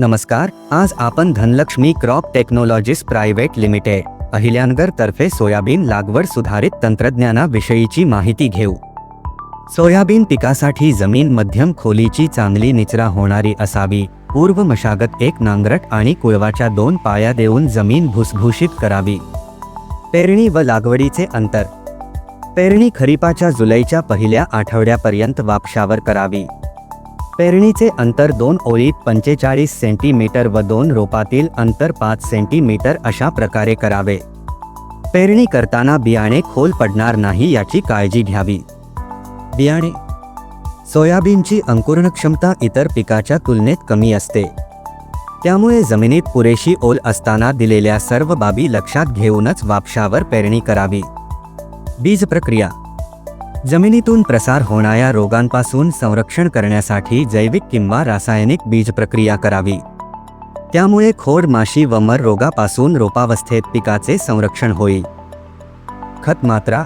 नमस्कार आज आपण Dhanlaxmi crop technologies private limited Ahilyanagar तर्फे सोयाबीन लागवड सुधारित तंत्रज्ञानाविषयीची माहिती घेऊ. सोयाबीन पिकासाठी जमीन मध्यम खोलीची चांगली निचरा होणारी असावी. पूर्व मशागत एक नांगरट आणि कुळवाच्या दोन पाया देऊन जमीन भुसभूषित करावी. पेरणी व लागवडीचे अंतर. पेरणी खरीपाच्या जुलैच्या पहिल्या आठवड्यापर्यंत वापशावर करावी. पेरणीचे अंतर दोन ओळीत पंचेचाळीस सेंटीमीटर व दोन रोपातील अंतर पाच सेंटीमीटर अशा प्रकारे करावे. पेरणी करताना बियाणे खोल पडणार नाही याची काळजी घ्यावी. बियाणे. सोयाबीनची अंकुरण क्षमता इतर पिकाच्या तुलनेत कमी असते. त्यामुळे जमिनीत पुरेशी ओल असताना दिलेल्या सर्व बाबी लक्षात घेऊनच वापशावर पेरणी करावी. बीज प्रक्रिया जमिनीतून प्रसार होणाऱ्या रोगांपासून संरक्षण करण्यासाठी जैविक किंवा रासायनिक बीज प्रक्रिया करावी. त्यामुळे खोड माशी व मर रोगापासून रोपावस्थेत पिकाचे संरक्षण होईल. खत मात्रा.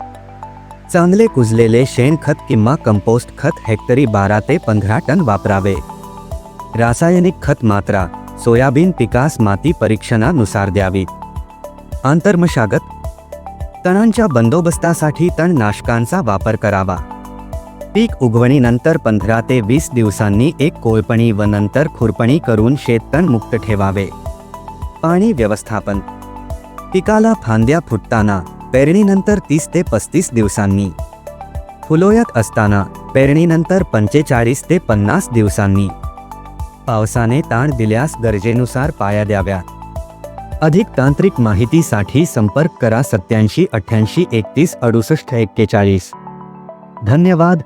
चांगले कुजलेले शेणखत किंवा कंपोस्ट खत हेक्टरी बारा ते पंधरा टन वापरावे. रासायनिक खत मात्रा. सोयाबीन पिकास माती परीक्षणानुसार द्यावी. आंतरमशागत. तणांच्या बंदोबस्तासाठी तणनाशकांचा वापर करावा. पीक उगवणीनंतर पंधरा ते वीस दिवसांनी एक कोळपणी व नंतर खुरपणी करून शेततण मुक्त ठेवावे. पाणी व्यवस्थापन. पिकाला फांद्या फुटताना पेरणीनंतर तीस ते पस्तीस दिवसांनी. फुलोयत असताना पेरणीनंतर पंचेचाळीस ते पन्नास दिवसांनी. पावसाने ताण दिल्यास गरजेनुसार पाया द्याव्या अधिक तांत्रिक माहितीसाठी संपर्क करा सत्याऐंशी अठ्ठ्याऐंशी एकतीस अडुसष्ट एक्केचाळीस. धन्यवाद.